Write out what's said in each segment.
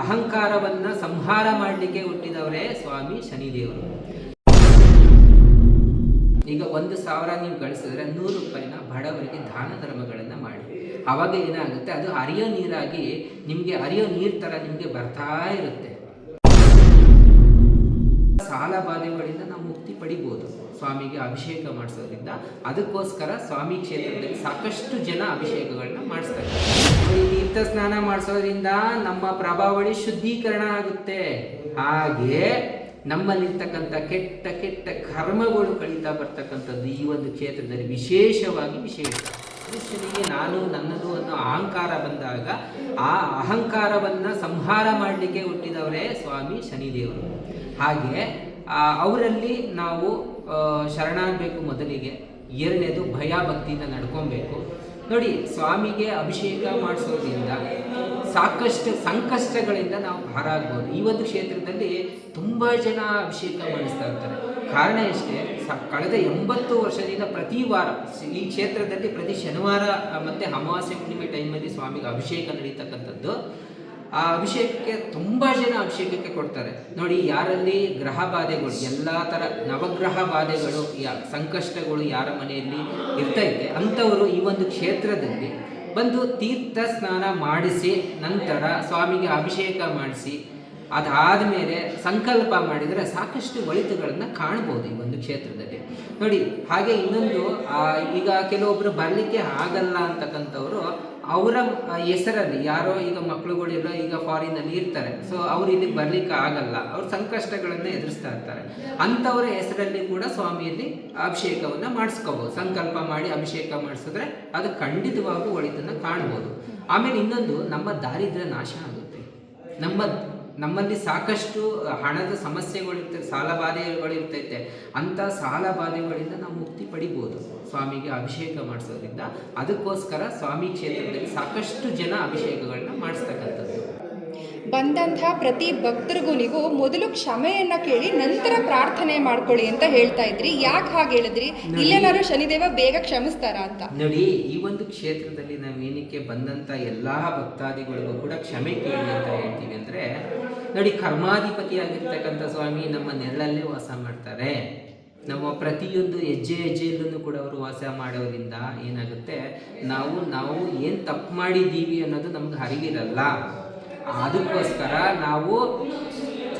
ಅಹಂಕಾರವನ್ನ ಸಂಹಾರ ಮಾಡಲಿಕ್ಕೆ ಹುಟ್ಟಿದವರೇ ಸ್ವಾಮಿ ಶನಿದೇವರು. ಈಗ ಒಂದು ಸಾವಿರ ನೀವು ಗಳಿಸಿದ್ರೆ ನೂರು ರೂಪಾಯಿನ ಬಡವರಿಗೆ ದಾನ ಧರ್ಮಗಳನ್ನು ಮಾಡಿ. ಅವಾಗ ಏನಾಗುತ್ತೆ? ಅದು ಅರಿಯೋ ನೀರಾಗಿ ನಿಮಗೆ ಅರಿಯೋ ನೀರು ಥರ ನಿಮಗೆ ಬರ್ತಾ ಇರುತ್ತೆ. ಸಾಲ ಬಾಧೆಗಳಿಂದ ಪಡಿಬೋದು ಸ್ವಾಮಿಗೆ ಅಭಿಷೇಕ ಮಾಡಿಸೋದ್ರಿಂದ ಅದಕ್ಕೋಸ್ಕರ ಸ್ವಾಮಿ ಕ್ಷೇತ್ರದಲ್ಲಿ ಸಾಕಷ್ಟು ಜನ ಅಭಿಷೇಕಗಳನ್ನ ಮಾಡಿಸ್ತಾರೆ. ಈ ತೀರ್ಥ ಸ್ನಾನ ಮಾಡಿಸೋದ್ರಿಂದ ನಮ್ಮ ಪ್ರಭಾವಳಿ ಶುದ್ಧೀಕರಣ ಆಗುತ್ತೆ. ಹಾಗೆ ನಮ್ಮಲ್ಲಿರ್ತಕ್ಕಂಥ ಕೆಟ್ಟ ಕೆಟ್ಟ ಕರ್ಮಗಳು ಕಳೀತಾ ಬರ್ತಕ್ಕಂಥದ್ದು ಈ ಒಂದು ಕ್ಷೇತ್ರದಲ್ಲಿ ವಿಶೇಷವಾಗಿ ವಿಶೇಷ. ಮನುಷ್ಯನಿಗೆ ನಾನು ನನ್ನದು ಅನ್ನೋ ಅಹಂಕಾರ ಬಂದಾಗ ಆ ಅಹಂಕಾರವನ್ನ ಸಂಹಾರ ಮಾಡಲಿಕ್ಕೆ ಹುಟ್ಟಿದವರೇ ಸ್ವಾಮಿ ಶನಿದೇವರು. ಹಾಗೆ ಅವರಲ್ಲಿ ನಾವು ಶರಣಾಗಬೇಕು ಮೊದಲಿಗೆ. ಎರಡನೇದು ಭಯ ಭಕ್ತಿಯಿಂದ ನಡ್ಕೊಬೇಕು. ನೋಡಿ, ಸ್ವಾಮಿಗೆ ಅಭಿಷೇಕ ಮಾಡಿಸೋದ್ರಿಂದ ಸಾಕಷ್ಟು ಸಂಕಷ್ಟಗಳಿಂದ ನಾವು ಹಾರಾಗ್ಬೋದು ಈ ಒಂದು ಕ್ಷೇತ್ರದಲ್ಲಿ ತುಂಬ ಜನ ಅಭಿಷೇಕ ಮಾಡಿಸ್ತಾ ಇರ್ತಾರೆ. ಕಾರಣ ಎಷ್ಟೇ, ಸ, ಕಳೆದ ಎಂಬತ್ತು ವರ್ಷದಿಂದ ಪ್ರತಿ ವಾರ ಈ ಕ್ಷೇತ್ರದಲ್ಲಿ ಪ್ರತಿ ಶನಿವಾರ ಮತ್ತು ಅಮಾವಾಸ್ಯ ಹುಣ್ಣಿಮೆ ಟೈಮಲ್ಲಿ ಸ್ವಾಮಿಗೆ ಅಭಿಷೇಕ ನಡೀತಕ್ಕಂಥದ್ದು. ಆ ಅಭಿಷೇಕಕ್ಕೆ ತುಂಬ ಜನ ಅಭಿಷೇಕಕ್ಕೆ ಕೊಡ್ತಾರೆ. ನೋಡಿ, ಯಾರಲ್ಲಿ ಗ್ರಹ ಬಾಧೆಗಳು, ಎಲ್ಲ ಥರ ನವಗ್ರಹ ಬಾಧೆಗಳು, ಯಾ ಸಂಕಷ್ಟಗಳು ಯಾರ ಮನೆಯಲ್ಲಿ ಇರ್ತೈತೆ, ಅಂಥವರು ಈ ಒಂದು ಕ್ಷೇತ್ರದಲ್ಲಿ ಬಂದು ತೀರ್ಥ ಸ್ನಾನ ಮಾಡಿಸಿ, ನಂತರ ಸ್ವಾಮಿಗೆ ಅಭಿಷೇಕ ಮಾಡಿಸಿ ಅದಾದ ಮೇಲೆ ಸಂಕಲ್ಪ ಮಾಡಿದರೆ ಸಾಕಷ್ಟು ಒಳಿತುಗಳನ್ನು ಕಾಣ್ಬೋದು ಈ ಒಂದು ಕ್ಷೇತ್ರದಲ್ಲಿ. ನೋಡಿ, ಹಾಗೆ ಇನ್ನೊಂದು ಈಗ ಕೆಲವೊಬ್ಬರು ಬರಲಿಕ್ಕೆ ಆಗಲ್ಲ ಅಂತಕ್ಕಂಥವ್ರು ಅವರ ಹೆಸರಲ್ಲಿ ಯಾರೋ ಈಗ ಮಕ್ಕಳುಗಳೆಲ್ಲ ಈಗ ಫಾರಿನಲ್ಲಿ ಇರ್ತಾರೆ. ಸೊ ಅವ್ರು ಇಲ್ಲಿ ಬರ್ಲಿಕ್ಕೆ ಆಗಲ್ಲ. ಅವ್ರ ಸಂಕಷ್ಟಗಳನ್ನು ಎದುರಿಸ್ತಾ ಇರ್ತಾರೆ. ಅಂಥವರ ಹೆಸರಲ್ಲಿ ಕೂಡ ಸ್ವಾಮಿಯಲ್ಲಿ ಅಭಿಷೇಕವನ್ನು ಮಾಡಿಸ್ಕೋಬೋದು. ಸಂಕಲ್ಪ ಮಾಡಿ ಅಭಿಷೇಕ ಮಾಡಿಸಿದ್ರೆ ಅದು ಖಂಡಿತವಾಗೂ ಒಳಿತನ್ನು ಕಾಣ್ಬೋದು. ಆಮೇಲೆ ಇನ್ನೊಂದು, ನಮ್ಮ ದಾರಿದ್ರ್ಯ ನಾಶ ಆಗುತ್ತೆ. ನಮ್ಮ ನಮ್ಮಲ್ಲಿ ಸಾಕಷ್ಟು ಹಣದ ಸಮಸ್ಯೆಗಳಿರ್ತೈತೆ ಸಾಲ ಬಾಧೆಗಳಿರ್ತೈತೆ ಅಂಥ ಸಾಲ ಬಾಧೆಗಳಿಂದ ನಾವು ಮುಕ್ತಿ ಪಡಿಬೋದು. ಸ್ವಾಮಿಗೆ ಅಭಿಷೇಕ ಮಾಡಿಸೋದ್ರಿಂದ. ಅದಕ್ಕೋಸ್ಕರ ಸ್ವಾಮಿ ಕ್ಷೇತ್ರದಲ್ಲಿ ಸಾಕಷ್ಟು ಜನ ಅಭಿಷೇಕಗಳನ್ನ ಮಾಡಿಸ್ತಕ್ಕಂಥದ್ದು. ಬಂದಂತಹ ಪ್ರತಿ ಭಕ್ತರಿಗೂ ನೀವು ಮೊದಲು ಕ್ಷಮೆಯನ್ನ ಕೇಳಿ ನಂತರ ಪ್ರಾರ್ಥನೆ ಮಾಡ್ಕೊಳ್ಳಿ ಅಂತ ಹೇಳ್ತಾ ಇದ್ರಿ. ಯಾಕೆ ಹಾಗೆ ಹೇಳಿದ್ರಿ? ಇಲ್ಲೆಲ್ಲರೂ ಶನಿದೇವ ಬೇಗ ಕ್ಷಮಿಸ್ತಾರ ಅಂತ. ನೋಡಿ ಈ ಒಂದು ಕ್ಷೇತ್ರದಲ್ಲಿ ನಾವು ಏನಕ್ಕೆ ಬಂದಂಥ ಎಲ್ಲ ಭಕ್ತಾದಿಗಳಿಗೂ ಕೂಡ ಕ್ಷಮೆ ಕೇಳಿ ಅಂತ ಹೇಳ್ತೀವಿ ಅಂದ್ರೆ ನೋಡಿ ಕರ್ಮಾಧಿಪತಿಯಾಗಿರ್ತಕ್ಕಂಥ ಸ್ವಾಮಿ ನಮ್ಮ ನೆರಳಲ್ಲೇ ವಾಸ ಮಾಡ್ತಾರೆ. ನಮ್ಮ ಪ್ರತಿಯೊಂದು ಹೆಜ್ಜೆ ಹೆಜ್ಜೆಯಲ್ಲೂ ಕೂಡ ಅವರು ವಾಸ ಮಾಡೋದ್ರಿಂದ ಏನಾಗುತ್ತೆ ನಾವು ನಾವು ಏನು ತಪ್ಪು ಮಾಡಿದ್ದೀವಿ ಅನ್ನೋದು ನಮ್ಗೆ ಅರಿವಿರಲ್ಲ. ಅದಕ್ಕೋಸ್ಕರ ನಾವು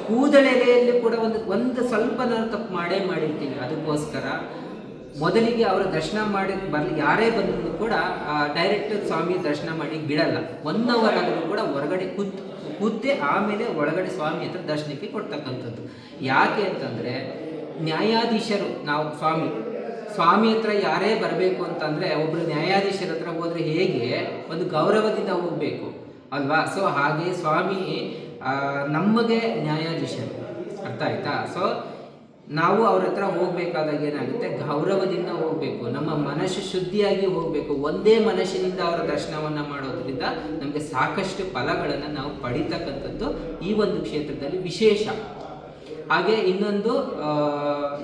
ಕೂದಲೆಲೆಯಲ್ಲಿ ಕೂಡ ಒಂದು ಒಂದು ಸ್ವಲ್ಪ ನಾವು ತಪ್ಪು ಮಾಡೇ ಮಾಡಿರ್ತೀವಿ. ಅದಕ್ಕೋಸ್ಕರ ಮೊದಲಿಗೆ ಅವರ ದರ್ಶನ ಮಾಡಿ ಬರ್ಲಿ ಯಾರೇ ಬಂದರೂ ಕೂಡ ಡೈರೆಕ್ಟ್ ಸ್ವಾಮಿ ದರ್ಶನ ಮಾಡಿ ಬಿಡಲ್ಲ. ಒನ್ ಅವರ್ ಆದರೂ ಕೂಡ ಹೊರಗಡೆ ಕೂತ್, ಕೂತೆ ಆಮೇಲೆ ಒಳಗಡೆ ಸ್ವಾಮಿ ಹತ್ರ ದರ್ಶನಕ್ಕೆ ಕೊಡ್ತಕ್ಕಂಥದ್ದು. ಯಾಕೆ ಅಂತಂದರೆ, ನ್ಯಾಯಾಧೀಶರು, ನಾವು ಸ್ವಾಮಿ ಸ್ವಾಮಿ ಹತ್ರ ಯಾರೇ ಬರಬೇಕು ಅಂತಂದರೆ ಒಬ್ಬರು ನ್ಯಾಯಾಧೀಶರ ಹತ್ರ ಹೋದರೆ ಹೇಗೆ, ಒಂದು ಗೌರವದಿಂದ ಹೋಗಬೇಕು. ಅಲ್ವಾ? ಸೊ ಹಾಗೆ ಸ್ವಾಮಿ ನಮಗೆ ನ್ಯಾಯಾಧೀಶರು. ಅರ್ಥ ಆಯ್ತಾ? ಸೊ ನಾವು ಅವ್ರ ಹತ್ರ ಹೋಗ್ಬೇಕಾದಾಗ ಏನಾಗುತ್ತೆ? ಗೌರವದಿಂದ ಹೋಗಬೇಕು. ನಮ್ಮ ಮನಸ್ಸು ಶುದ್ಧಿಯಾಗಿ ಹೋಗಬೇಕು. ಒಂದೇ ಮನಸ್ಸಿನಿಂದ ಅವರ ದರ್ಶನವನ್ನು ಮಾಡೋದ್ರಿಂದ ನಮಗೆ ಸಾಕಷ್ಟು ಫಲಗಳನ್ನು ನಾವು ಪಡಿತಕ್ಕಂಥದ್ದು ಈ ಒಂದು ಕ್ಷೇತ್ರದಲ್ಲಿ ವಿಶೇಷ. ಹಾಗೆ ಇನ್ನೊಂದು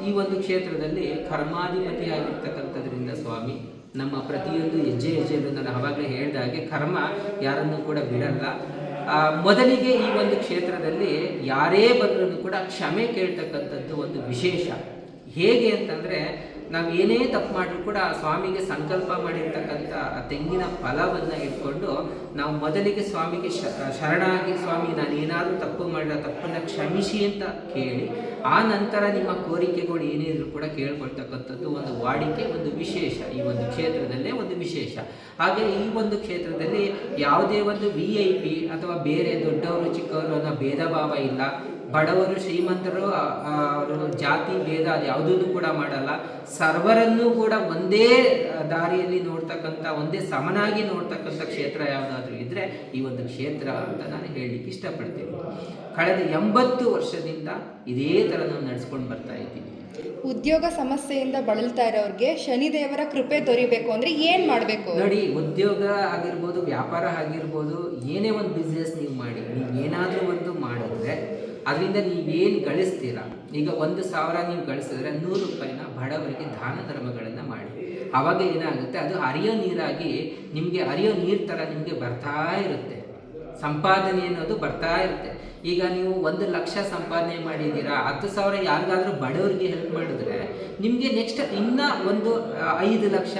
ಈ ಒಂದು ಕ್ಷೇತ್ರದಲ್ಲಿ ಕರ್ಮಾಧಿಪತಿ ಆಗಿರ್ತಕ್ಕಂಥದ್ರಿಂದ ಸ್ವಾಮಿ ನಮ್ಮ ಪ್ರತಿಯೊಂದು ಹೆಜ್ಜೆ ಹೆಜ್ಜೆಯಲ್ಲೂ ನಾನು ಆವಾಗಲೇ ಹೇಳಿದ ಹಾಗೆ ಕರ್ಮ ಯಾರನ್ನು ಕೂಡ ಬಿಡಲ್ಲ. ಮೊದಲಿಗೆ ಈ ಒಂದು ಕ್ಷೇತ್ರದಲ್ಲಿ ಯಾರೇ ಬಂದರೂ ಕೂಡ ಕ್ಷಮೆ ಕೇಳ್ತಕ್ಕಂಥದ್ದು ಒಂದು ವಿಶೇಷ. ಹೇಗೆ ಅಂತಂದರೆ ನಾವು ಏನೇ ತಪ್ಪು ಮಾಡಿದ್ರು ಕೂಡ ಆ ಸ್ವಾಮಿಗೆ ಸಂಕಲ್ಪ ಮಾಡಿರ್ತಕ್ಕಂಥ ಆ ತೆಂಗಿನ ಫಲವನ್ನು ಇಟ್ಕೊಂಡು ನಾವು ಮೊದಲಿಗೆ ಸ್ವಾಮಿಗೆ ಶರಣಾಗಿ ಸ್ವಾಮಿ ನಾನು ಏನಾದರೂ ತಪ್ಪು ಮಾಡಿದ ತಪ್ಪನ್ನು ಕ್ಷಮಿಸಿ ಅಂತ ಕೇಳಿ, ಆ ನಂತರ ನಿಮ್ಮ ಕೋರಿಕೆಗಳು ಏನೇ ಇದ್ರೂ ಕೂಡ ಕೇಳ್ಕೊಳ್ತಕ್ಕಂಥದ್ದು ಒಂದು ವಾಡಿಕೆ, ಒಂದು ವಿಶೇಷ. ಈ ಒಂದು ಕ್ಷೇತ್ರದಲ್ಲೇ ಒಂದು ವಿಶೇಷ. ಹಾಗೆ ಈ ಒಂದು ಕ್ಷೇತ್ರದಲ್ಲಿ ಯಾವುದೇ ಒಂದು ವಿ ಐ ಪಿ ಅಥವಾ ಬೇರೆ ದೊಡ್ಡವರು ಚಿಕ್ಕವರು ಅನ್ನೋ ಭೇದ ಭಾವ ಇಲ್ಲ. ಬಡವರು ಶ್ರೀಮಂತರು ಅವರು ಜಾತಿ ಭೇದ ಅದು ಯಾವುದನ್ನು ಕೂಡ ಮಾಡಲ್ಲ. ಸರ್ವರನ್ನೂ ಕೂಡ ಒಂದೇ ದಾರಿಯಲ್ಲಿ ನೋಡ್ತಕ್ಕಂಥ ಒಂದೇ ಸಮನಾಗಿ ನೋಡ್ತಕ್ಕಂಥ ಕ್ಷೇತ್ರ ಯಾವುದಾದ್ರೂ ಇದ್ದರೆ ಈ ಒಂದು ಕ್ಷೇತ್ರ ಅಂತ ನಾನು ಹೇಳಲಿಕ್ಕೆ ಇಷ್ಟಪಡ್ತೀನಿ. ಕಳೆದ ಎಂಬತ್ತು ವರ್ಷದಿಂದ ಇದೇ ಥರ ನಾವು ನಡೆಸ್ಕೊಂಡು ಬರ್ತಾ ಇದ್ದೀನಿ ಉದ್ಯೋಗ ಸಮಸ್ಯೆಯಿಂದ ಬಳಲ್ತಾ ಇರೋರಿಗೆ ಶನಿದೇವರ ಕೃಪೆ ದೊರಿಬೇಕು ಅಂದ್ರೆ ಏನ್ ಮಾಡಬೇಕು? ನೋಡಿ ಉದ್ಯೋಗ ಆಗಿರ್ಬೋದು ವ್ಯಾಪಾರ ಆಗಿರ್ಬೋದು ಏನೇ ಒಂದು ಬಿಸ್ನೆಸ್ ನೀವು ಮಾಡಿ ನೀವು ಏನಾದರೂ ಒಂದು ಮಾಡಿದ್ರೆ ಅದರಿಂದ ನೀವೇನು ಗಳಿಸ್ತೀರಾ? ಈಗ ಒಂದು ಸಾವಿರ ನೀವು ಗಳಿಸಿದ್ರೆ ನೂರು ರೂಪಾಯಿನ ಬಡವರಿಗೆ ದಾನ ಧರ್ಮಗಳನ್ನು ಮಾಡಿ. ಅವಾಗ ಏನಾಗುತ್ತೆ? ಅದು ಹರಿಯೋ ನೀರಾಗಿ ನಿಮಗೆ ಅರಿಯೋ ನೀರು ಥರ ನಿಮಗೆ ಬರ್ತಾ ಇರುತ್ತೆ. ಸಂಪಾದನೆ ಅನ್ನೋದು ಬರ್ತಾ ಇರುತ್ತೆ. ಈಗ ನೀವು ಒಂದು ಲಕ್ಷ ಸಂಪಾದನೆ ಮಾಡಿದ್ದೀರಾ, ಹತ್ತು ಸಾವಿರ ಯಾರಿಗಾದರೂ ಬಡವರಿಗೆ ಹೆಲ್ಪ್ ಮಾಡಿದ್ರೆ ನಿಮಗೆ ನೆಕ್ಸ್ಟ್ ಇನ್ನ ಒಂದು ಐದು ಲಕ್ಷ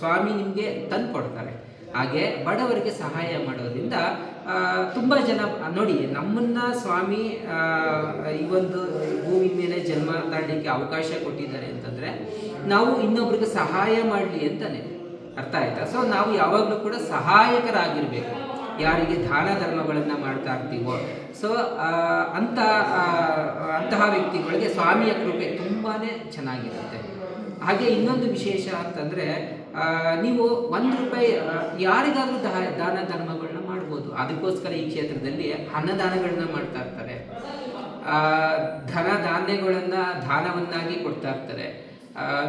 ಸ್ವಾಮಿ ನಿಮಗೆ ತಂದು ಕೊಡ್ತಾರೆ ಹಾಗೆ ಬಡವರಿಗೆ ಸಹಾಯ ಮಾಡೋದ್ರಿಂದ ತುಂಬ ಜನ ನೋಡಿ, ನಮ್ಮನ್ನ ಸ್ವಾಮಿ ಈ ಒಂದು ಭೂಮಿ ಮೇಲೆ ಜನ್ಮ ತಾಳಲಿಕ್ಕೆ ಅವಕಾಶ ಕೊಟ್ಟಿದ್ದಾರೆ ಅಂತಂದ್ರೆ, ನಾವು ಇನ್ನೊಬ್ರಿಗೆ ಸಹಾಯ ಮಾಡಲಿ ಅಂತಾನೆ ಅರ್ಥ ಆಯ್ತಾ? ಸೊ ನಾವು ಯಾವಾಗಲೂ ಕೂಡ ಸಹಾಯಕರಾಗಿರಬೇಕು. ಯಾರಿಗೆ ದಾನ ಧರ್ಮಗಳನ್ನು ಮಾಡ್ತಾ ಇರ್ತೀವೋ. ಸೊ ಅಂತ ಅಂತಹ ವ್ಯಕ್ತಿಗಳಿಗೆ ಸ್ವಾಮಿಯ ಕೃಪೆ ತುಂಬಾ ಚೆನ್ನಾಗಿರುತ್ತೆ. ಹಾಗೆ ಇನ್ನೊಂದು ವಿಶೇಷ ಅಂತಂದರೆ ನೀವು ಒಂದು ರೂಪಾಯಿ ಯಾರಿಗಾದರೂ ದಾನ ಧರ್ಮಗಳನ್ನ ಮಾಡ್ಬೋದು ಅದಕ್ಕೋಸ್ಕರ ಈ ಕ್ಷೇತ್ರದಲ್ಲಿ ಅನ್ನದಾನಗಳನ್ನ ಮಾಡ್ತಾ ಇರ್ತಾರೆ. ಆ, ಧನ ಧಾನ್ಯಗಳನ್ನು ದಾನವನ್ನಾಗಿ ಕೊಡ್ತಾ ಇರ್ತಾರೆ.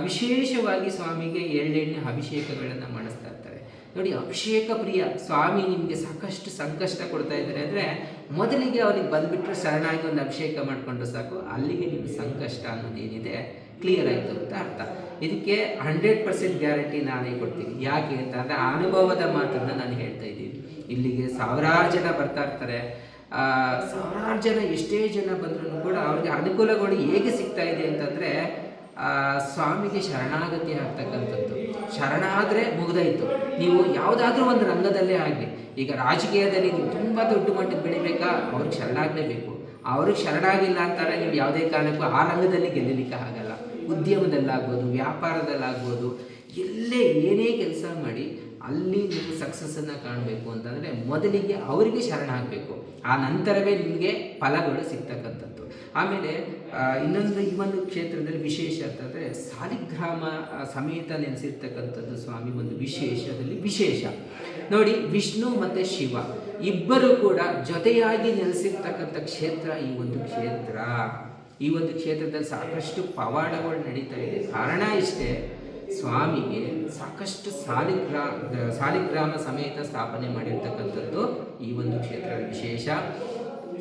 ವಿಶೇಷವಾಗಿ ಸ್ವಾಮಿಗೆ ಎಳ್ಳೆಣ್ಣೆ ಅಭಿಷೇಕಗಳನ್ನು ಮಾಡಿಸ್ತಾ ಇರ್ತಾರೆ. ನೋಡಿ ಅಭಿಷೇಕ ಪ್ರಿಯ ಸ್ವಾಮಿ ನಿಮಗೆ ಸಾಕಷ್ಟು ಸಂಕಷ್ಟ ಕೊಡ್ತಾ ಇದ್ದಾರೆ ಅಂದರೆ ಮೊದಲಿಗೆ ಅವನಿಗೆ ಬಂದ್ಬಿಟ್ರೆ ಶರಣಾಗಿ ಒಂದು ಅಭಿಷೇಕ ಮಾಡಿಕೊಂಡ್ರೆ ಸಾಕು. ಅಲ್ಲಿಗೆ ನಿಮಗೆ ಸಂಕಷ್ಟ ಅನ್ನೋದೇನಿದೆ? ಕ್ಲಿಯರ್ ಆಯಿತು ಅಂತ ಅರ್ಥ. ಇದಕ್ಕೆ ಹಂಡ್ರೆಡ್ ಪರ್ಸೆಂಟ್ ಗ್ಯಾರಂಟಿ ನಾನೇ ಕೊಡ್ತೀನಿ. ಯಾಕೆ ಅಂತ ಅಂದರೆ ಅನುಭವದ ಮಾತನ್ನು ನಾನು ಹೇಳ್ತಾ ಇದ್ದೀನಿ. ಇಲ್ಲಿಗೆ ಸಾವಿರಾರು ಜನ ಬರ್ತಾ ಇರ್ತಾರೆ. ಸಾವಿರಾರು ಜನ, ಎಷ್ಟೇ ಜನ ಬಂದರೂ ಕೂಡ ಅವ್ರಿಗೆ ಅನುಕೂಲಗಳು ಹೇಗೆ ಸಿಗ್ತಾ ಇದೆ ಅಂತಂದರೆ ಸ್ವಾಮಿಗೆ ಶರಣಾಗತಿ ಆಗ್ತಕ್ಕಂಥದ್ದು. ಶರಣಾದರೆ ಮುಗ್ದಾಯಿತು ನೀವು ಯಾವುದಾದ್ರೂ ಒಂದು ರಂಗದಲ್ಲೇ ಆಗಲಿ, ಈಗ ರಾಜಕೀಯದಲ್ಲಿ ನೀವು ತುಂಬ ದೊಡ್ಡ ಮಟ್ಟಕ್ಕೆ ಬೆಳಿಬೇಕಾ? ಅವ್ರಿಗೆ ಶರಣಾಗಲೇಬೇಕು. ಅವ್ರಿಗೆ ಶರಣಾಗಿಲ್ಲ ಅಂತಾರೆ ನೀವು ಯಾವುದೇ ಕಾರಣಕ್ಕೂ ಆ ರಂಗದಲ್ಲಿ ಗೆಲ್ಲಲಿಕ್ಕೆ ಆಗಲ್ಲ. ಉದ್ಯಮದಲ್ಲಾಗ್ಬೋದು, ವ್ಯಾಪಾರದಲ್ಲಾಗ್ಬೋದು, ಎಲ್ಲೇ ಏನೇ ಕೆಲಸ ಮಾಡಿ ಅಲ್ಲಿ ನೀವು ಸಕ್ಸಸ್ಸನ್ನು ಕಾಣಬೇಕು ಅಂತಂದರೆ ಮೊದಲಿಗೆ ಅವರಿಗೆ ಶರಣ ಆಗಬೇಕು. ಆ ನಂತರವೇ ನಿಮಗೆ ಫಲಗಳು ಸಿಗ್ತಕ್ಕಂಥದ್ದು. ಆಮೇಲೆ ಇನ್ನೊಂದು ಈ ಒಂದು ಕ್ಷೇತ್ರದಲ್ಲಿ ವಿಶೇಷ ಅಂತಂದರೆ ಸಾಲಿಗ್ರಾಮ ಸಮೇತ ನೆಲೆಸಿರ್ತಕ್ಕಂಥದ್ದು ಸ್ವಾಮಿ ಒಂದು ವಿಶೇಷದಲ್ಲಿ ವಿಶೇಷ. ನೋಡಿ, ವಿಷ್ಣು ಮತ್ತು ಶಿವ, ಇಬ್ಬರು ಕೂಡ ಜೊತೆಯಾಗಿ ನೆಲೆಸಿರ್ತಕ್ಕಂಥ ಕ್ಷೇತ್ರ ಈ ಒಂದು ಕ್ಷೇತ್ರ. ಈ ಒಂದು ಕ್ಷೇತ್ರದಲ್ಲಿ ಸಾಕಷ್ಟು ಪವಾಡಗಳು ನಡೀತಾ ಇದೆ. ಕಾರಣ ಇಷ್ಟೇ ಸ್ವಾಮಿಗೆ ಸಾಕಷ್ಟು ಸಾಲಿಗ್ರಾ ಸಾಲಿಗ್ರಾಮ ಸಮೇತ ಸ್ಥಾಪನೆ ಮಾಡಿರ್ತಕ್ಕಂಥದ್ದು ಈ ಒಂದು ಕ್ಷೇತ್ರ ವಿಶೇಷ.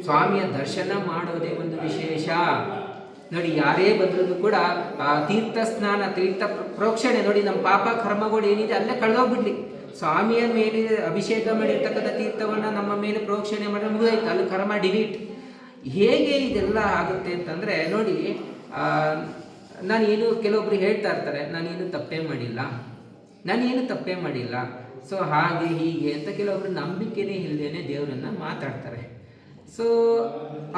ಸ್ವಾಮಿಯ ದರ್ಶನ ಮಾಡೋದೇ ಒಂದು ವಿಶೇಷ. ನೋಡಿ ಯಾರೇ ಬಂದ್ರೂ ಕೂಡ ಆ, ತೀರ್ಥ ಸ್ನಾನ ತೀರ್ಥ ಪ್ರೋಕ್ಷಣೆ ನೋಡಿ ನಮ್ಮ ಪಾಪ ಕರ್ಮಗಳು ಏನಿದೆ ಅಲ್ಲೇ ಕಳೆದೋಗ್ಬಿಡ್ಲಿ. ಸ್ವಾಮಿಯ ಮೇಲೆ ಅಭಿಷೇಕ ಮಾಡಿರ್ತಕ್ಕಂಥ ತೀರ್ಥವನ್ನು ನಮ್ಮ ಮೇಲೆ ಪ್ರೋಕ್ಷಣೆ ಮಾಡಿದ್ರೆ ಮುಗಿದಾಯ್ತು ಅಲ್ಲಿ ಕರ್ಮ ಡಿಲೀಟ್. ಹೇಗೆ ಇದೆಲ್ಲ ಆಗುತ್ತೆ ಅಂತಂದರೆ ನೋಡಿ ನಾನೇನು ಕೆಲವೊಬ್ರು ಹೇಳ್ತಾ ಇರ್ತಾರೆ, ನಾನೇನು ತಪ್ಪೇ ಮಾಡಿಲ್ಲ, ನಾನೇನು ತಪ್ಪೇ ಮಾಡಿಲ್ಲ. ಸೊ ಹಾಗೆ, ಹೀಗೆ ಅಂತ ಕೆಲವೊಬ್ರು ನಂಬಿಕೆನೇ ಇಲ್ಲದೇನೆ ದೇವರನ್ನ ಮಾತಾಡ್ತಾರೆ. ಸೊ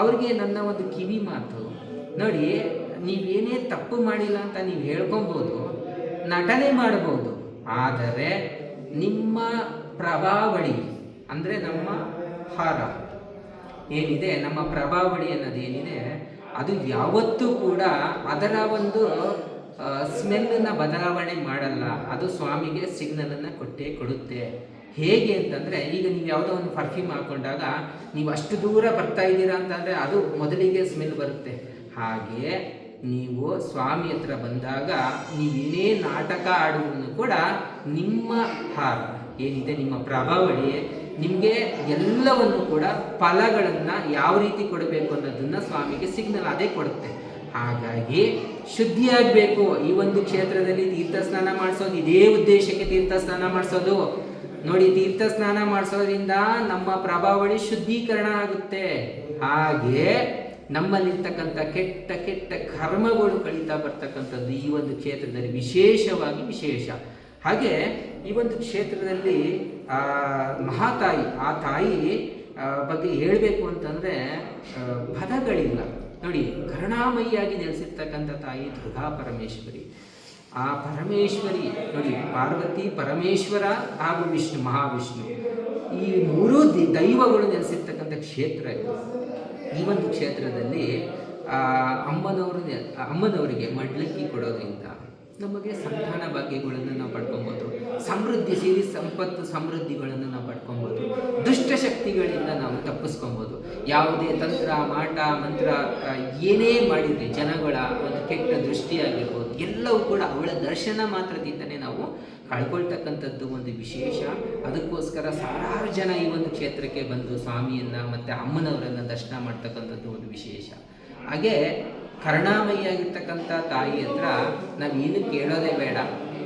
ಅವ್ರಿಗೆ ನನ್ನ ಒಂದು ಕಿವಿ ಮಾತು, ನೋಡಿ, ನೀವೇನೇ ತಪ್ಪು ಮಾಡಿಲ್ಲ ಅಂತ ನೀವು ಹೇಳ್ಕೊಬೋದು, ನಟನೆ ಮಾಡ್ಬೋದು, ಆದರೆ ನಿಮ್ಮ ಪ್ರಭಾವಳಿ, ಅಂದರೆ ನಮ್ಮ ಹಾರ ಏನಿದೆ, ನಮ್ಮ ಪ್ರಭಾವಳಿ ಅನ್ನೋದೇನಿದೆ ಅದು ಯಾವತ್ತೂ ಕೂಡ ಅದರ ಒಂದು ಸ್ಮೆಲ್ಲನ್ನು ಬದಲಾವಣೆ ಮಾಡಲ್ಲ. ಅದು ಸ್ವಾಮಿಗೆ ಸಿಗ್ನಲನ್ನು ಕೊಟ್ಟೇ ಕೊಡುತ್ತೆ. ಹೇಗೆ ಅಂತಂದರೆ, ಈಗ ನೀವು ಯಾವುದೋ ಒಂದು ಪರ್ಫ್ಯೂಮ್ ಹಾಕೊಂಡಾಗ ನೀವು ಅಷ್ಟು ದೂರ ಬರ್ತಾ ಇದ್ದೀರಾ ಅಂತಂದರೆ ಅದು ಮೊದಲಿಗೆ ಸ್ಮೆಲ್ ಬರುತ್ತೆ. ಹಾಗೆ ನೀವು ಸ್ವಾಮಿ ಹತ್ರ ಬಂದಾಗ ನೀವೇನೇ ನಾಟಕ ಆಡುವುದನ್ನು ಕೂಡ ನಿಮ್ಮ ಹಾರ ಏನಿದೆ ನಿಮ್ಮ ಪ್ರಭಾವಳಿ? ನಿಮಗೆ ಎಲ್ಲವನ್ನು ಕೂಡ ಫಲಗಳನ್ನು ಯಾವ ರೀತಿ ಕೊಡಬೇಕು ಅನ್ನೋದನ್ನು ಸ್ವಾಮಿಗೆ ಸಿಗ್ನಲ್ ಅದೇ ಕೊಡುತ್ತೆ. ಹಾಗಾಗಿ ಶುದ್ಧಿಯಾಗಬೇಕು. ಈ ಒಂದು ಕ್ಷೇತ್ರದಲ್ಲಿ ತೀರ್ಥ ಸ್ನಾನ ಮಾಡಿಸೋದು, ಇದೇ ಉದ್ದೇಶಕ್ಕೆ ತೀರ್ಥ ಸ್ನಾನ ಮಾಡಿಸೋದು. ನೋಡಿ ತೀರ್ಥ ಸ್ನಾನ ಮಾಡಿಸೋದ್ರಿಂದ ನಮ್ಮ ಪ್ರಭಾವಳಿ ಶುದ್ಧೀಕರಣ ಆಗುತ್ತೆ. ಹಾಗೆ ನಮ್ಮಲ್ಲಿರ್ತಕ್ಕಂಥ ಕೆಟ್ಟ ಕೆಟ್ಟ ಕರ್ಮಗಳು ಕಳೀತಾ ಬರ್ತಕ್ಕಂಥದ್ದು ಈ ಒಂದು ಕ್ಷೇತ್ರದಲ್ಲಿ ವಿಶೇಷವಾಗಿ ವಿಶೇಷ. ಹಾಗೆ ಈ ಒಂದು ಕ್ಷೇತ್ರದಲ್ಲಿ ಮಹಾತಾಯಿ, ಆ ತಾಯಿ ಬಗ್ಗೆ ಹೇಳಬೇಕು ಅಂತಂದರೆ ಪದಗಳಿಲ್ಲ ನೋಡಿ, ಕರುಣಾಮಯಿಯಾಗಿ ನೆಲೆಸಿರ್ತಕ್ಕಂಥ ತಾಯಿ ದುರ್ಗಾ ಪರಮೇಶ್ವರಿ. ಆ ಪರಮೇಶ್ವರಿ, ನೋಡಿ, ಪಾರ್ವತಿ, ಪರಮೇಶ್ವರ ಹಾಗೂ ವಿಷ್ಣು, ಮಹಾವಿಷ್ಣು. ಈ ಮೂರು ದೈವಗಳು ನೆಲೆಸಿರ್ತಕ್ಕಂಥ ಕ್ಷೇತ್ರ ಇದು. ಈ ಒಂದು ಕ್ಷೇತ್ರದಲ್ಲಿ ಅಮ್ಮನವರು ಅಮ್ಮನವರಿಗೆ ಮಡ್ಲಕ್ಕಿ ಕೊಡೋದ್ರಿಂದ ನಮಗೆ ಸಂತಾನ ಭಾಗ್ಯಗಳನ್ನು ನಾವು ಪಡ್ಕೊಬೋದು ಸಮೃದ್ಧಿ ಸಿರಿ ಸಂಪತ್ತು ಸಮೃದ್ಧಿಗಳನ್ನು ನಾವು ಪಡ್ಕೊಬೋದು ದುಷ್ಟಶಕ್ತಿಗಳಿಂದ ನಾವು ತಪ್ಪಿಸ್ಕೊಬೋದು ಯಾವುದೇ ತಂತ್ರ, ಮಾಟ, ಮಂತ್ರ ಏನೇ ಮಾಡಿದರೆ ಜನಗಳ ಒಂದು ಕೆಟ್ಟ ದೃಷ್ಟಿಯಾಗಿರ್ಬೋದು, ಎಲ್ಲವೂ ಕೂಡ ಅವಳ ದರ್ಶನ ಮಾತ್ರದಿಂದನೇ ನಾವು ಕಳ್ಕೊಳ್ತಕ್ಕಂಥದ್ದು ಒಂದು ವಿಶೇಷ. ಅದಕ್ಕೋಸ್ಕರ ಸಾವಿರಾರು ಜನ ಈ ಒಂದು ಕ್ಷೇತ್ರಕ್ಕೆ ಬಂದು ಸ್ವಾಮಿಯನ್ನು ಮತ್ತು ಅಮ್ಮನವರನ್ನು ದರ್ಶನ ಮಾಡ್ತಕ್ಕಂಥದ್ದು ಒಂದು ವಿಶೇಷ. ಹಾಗೆ ಕರುಣಾಮಯಿಯಾಗಿರ್ತಕ್ಕಂಥ ತಾಯಿ ಹತ್ರ ಏನು ಕೇಳೋದೇ ಬೇಡ.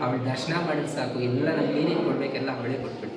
ಅವಳು ದರ್ಶನ ಮಾಡಿದ್ರೆ ಸಾಕು. ಎಲ್ಲ ನಮ್ಗೆ ಏನೇನು ಕೊಡಬೇಕೆಲ್ಲ ಅವಳೇ ಕೊಟ್ಬಿಡ್ತಾಳೆ.